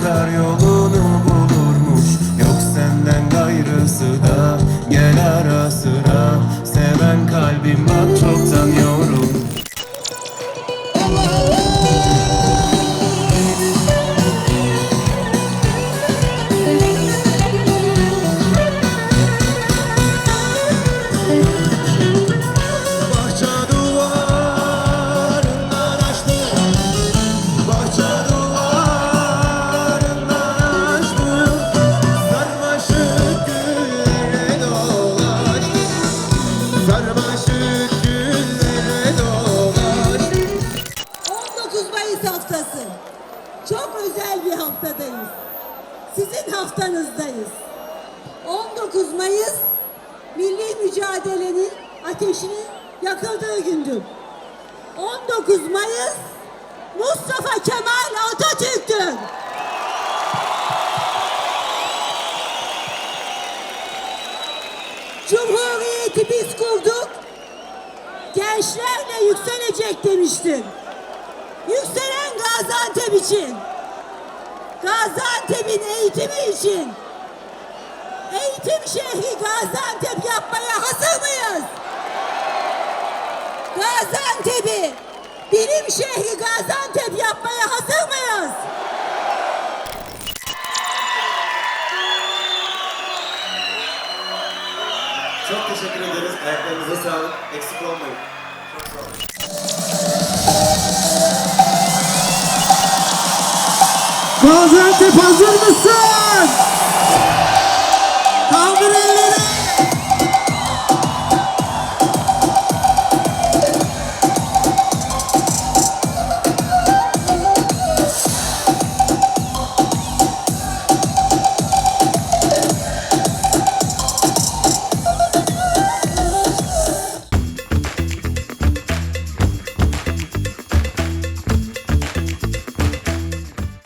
akar yolu. Bir haftadayız. Sizin haftanızdayız. 19 Mayıs milli mücadelenin ateşinin yakıldığı gündür. 19 Mayıs Mustafa Kemal Atatürk'tür. Cumhuriyeti biz kurduk. Gençlerle yükselecek demiştim. Yükselen Gaziantep için. Gaziantep'in eğitimi için. Eğitim şehri Gaziantep yapmaya hazır mıyız? Gaziantep'i bilim şehri Gaziantep yapmaya hazır mıyız? Çok teşekkür ederiz. Ayaklarınıza sağlık. Eksik olmayın. Çok sağ olun. Gaziantep hazır mısın?